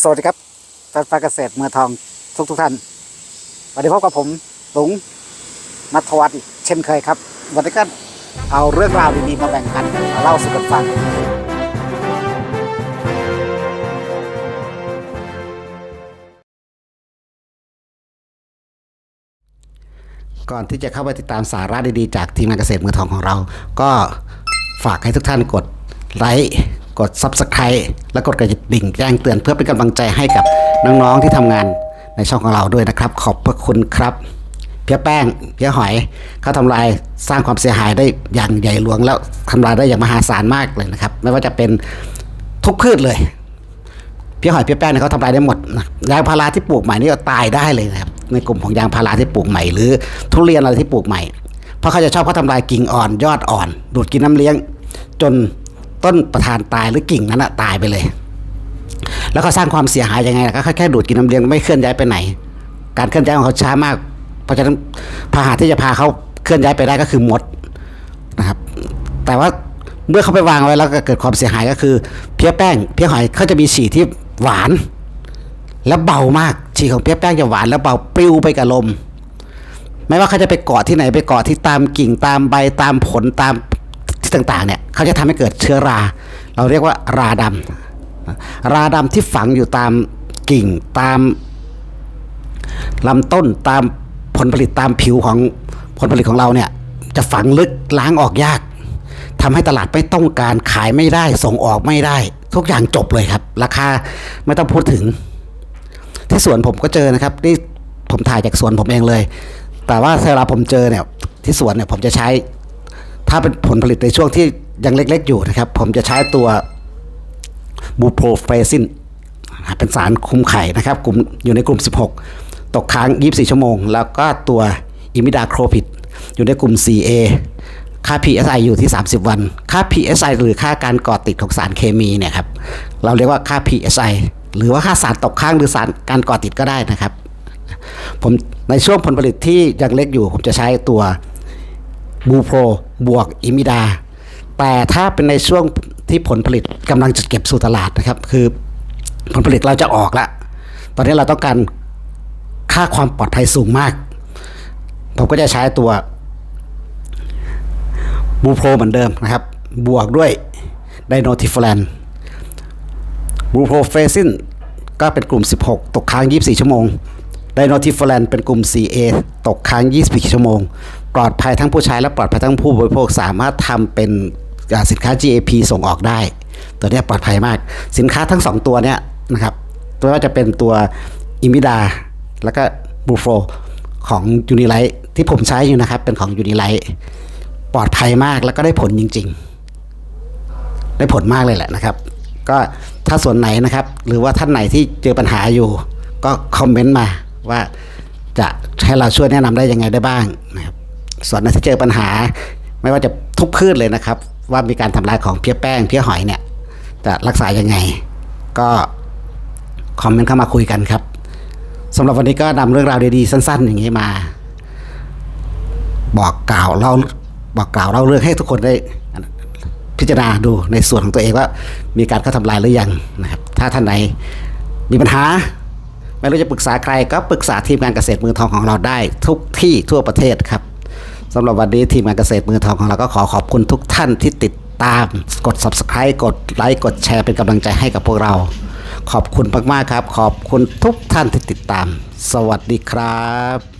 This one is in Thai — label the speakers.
Speaker 1: สวัสดีครับแฟนฟ้าเกษตรเมืองทองทุกทุกท่าน วันนี้พบกับผมหลุงนัทวัฒน์เช่นเคยครับ วันนี้ก็เอาเรื่องราวดีๆมาแบ่งปันมาเล่าสู่กันฟัง ก่อนที่จะเข้าไปติดตามสาระดีๆ จากทีมงานเกษตรเมืองทองของเรา ก็ฝากให้ทุกท่านกดไลค์ กด Subscribe และกดกระดิ่งแจ้งเตือนเพื่อเป็นกำลังใจให้กับน้องๆที่ทำงานในช่องของเราด้วยนะครับ ขอบพระคุณครับ เพียแป้ง เพียหอยเขาทำลายสร้างความเสียหายได้อย่างใหญ่หลวงแล้วทำลายได้อย่างมหาศาลมากเลยนะครับ ไม่ว่าจะเป็นทุกพืชเลยเพี้ยหอยเพี้ยแป้งเนี่ยเขาทำลายได้หมดนะยางพาราที่ปลูกใหม่นี่ก็ตายได้เลยนะครับในกลุ่มของยางพาราที่ปลูกใหม่หรือทุเรียนอะไรที่ปลูกใหม่ เพราะเขาจะชอบเขาทำลายกิ่งอ่อนยอดอ่อน ดูดกินน้ำเลี้ยง จน ต้นประธานตายหรือกิ่งนั้นอะตายไปเลย แล้วเขาสร้างความเสียหายยังไงล่ะก็แค่ดูดกินน้ำเลี้ยงไม่เคลื่อนย้ายไปไหน การเคลื่อนย้ายของเขาช้ามาก เพราะฉะนั้นพาหะที่จะพาเขาเคลื่อนย้ายไปได้ก็คือมดนะครับ แต่ว่าเมื่อเขาไปวางไว้แล้วก็เกิดความเสียหายก็คือ เพี้ยแป้ง เพี้ยหอยเขาจะมีฉี่ที่หวาน และเบามากฉี่ของเพี้ยแป้งจะหวานและเบาปลิวไปกับลมไม่ว่าเขาจะไปเกาะที่ไหนไปเกาะที่ตามกิ่งตามใบตามผลตาม ต่างๆเนี่ยเขาจะทำให้เกิดเชื้อรา เราเรียกว่าราดำราดำที่ฝังอยู่ตามกิ่งตามลำต้นตามผลผลิตตามผิวของผลผลิตของเราเนี่ยจะฝังลึกล้างออกยากทำให้ตลาดไม่ต้องการขายไม่ได้ ส่งออกไม่ได้ ทุกอย่างจบเลยครับ ราคาไม่ต้องพูดถึง ที่สวนผมก็เจอนะครับนี่ผมถ่ายจากสวนผมเองเลย แต่ว่าเวลาผมเจอเนี่ยที่สวนเนี่ยผมจะใช้าเป็นผลผลิตในช่วงที่ยังเล็กๆอยู่นะครับ ผมจะใช้ตัวบูโปรเฟซินเป็นสารคุมไข่นะครับกลุ่มอยู่ในกลุ่ม 16 ตกค้าง 24 ชั่วโมง แล้วก็ตัวอิมิดาโครพิดอยู่ในกลุ่ม 4A ค่า PSI อยู่ที่ 30 วัน ค่า PSI หรือค่าการก่อติดของสารเคมีเนี่ยครับ เราเรียกว่าค่า PSI หรือว่าค่าสารตกค้างหรือสารการก่อติดก็ได้นะครับ ผมในช่วงผลผลิตที่ยังเล็กอยู่ ผมจะใช้ตัว บูโปรบวกอิมิดา แต่ถ้าเป็นในช่วงที่ผลผลิตกำลังจะเก็บสู่ตลาดนะครับ คือผลผลิตเราจะออกล้วตอนนี้เราต้องการค่าความปลอดภัยสูงมาก ผมก็จะใช้ตัวบูโปรเหมือนเดิมนะครับ บวกด้วยไดโนทิฟแลนบูโปรเฟซินก็เป็นกลุ่ม 16 ตกค้าง 24 ชั่วโมงไดโนทิฟแลนเป็นกลุ่ม 4A ตกค้าง 24 ชั่วโมง ปลอดภัยทั้งผู้ใช้และปลอดภัยทั้งผู้บริโภคสามารถทำเป็นสินค้า GAP ส่งออกได้ ตัวนี้ปลอดภัยมาก สินค้าทั้ง 2 ตัวเนี้ยนะครับไม่ว่าจะเป็นตัวอิมิดาแล้วก็บูโฟของยูนิไลท์ที่ผมใช้อยู่นะครับ เป็นของยูนิไลท์ปลอดภัยมากแล้วก็ได้ผลจริง ๆ ได้ผลมากเลยแหละนะครับ ก็ถ้าส่วนไหนนะครับ หรือว่าท่านไหนที่เจอปัญหาอยู่ ก็คอมเมนต์มาว่าจะให้เราช่วยแนะนำได้ยังไงได้บ้างนะครับ ส่วนไหนที่เจอปัญหา ไม่ว่าจะทุกพืชเลยนะครับ ว่ามีการทำลายของเพี้ยแป้งเพี้ยหอยเนี่ยจะรักษายังไง ก็คอมเมนต์เข้ามาคุยกันครับสำหรับวันนี้ก็นำเรื่องราวดีๆสั้น ๆ อย่างนี้มา บอกกล่าวเล่าบอกกล่าวเล่าเรื่องให้ทุกคนได้พิจารณาดูในส่วนของตัวเองว่ามีการเข้าทำลายหรือยังนะครับ ถ้าท่านไหนมีปัญหา ไม่รู้จะปรึกษาใครก็ปรึกษาทีมงานเกษตรมือทองของเราได้ทุกที่ทั่วประเทศครับ สำหรับวันนี้ทีมงานเกษตรมือทองของเราก็ขอขอบคุณทุกท่านที่ติดตาม กด subscribe กดไลค์กดแชร์เป็นกำลังใจให้กับพวกเรา ขอบคุณมากๆครับ ขอบคุณทุกท่านที่ติดตาม สวัสดีครับ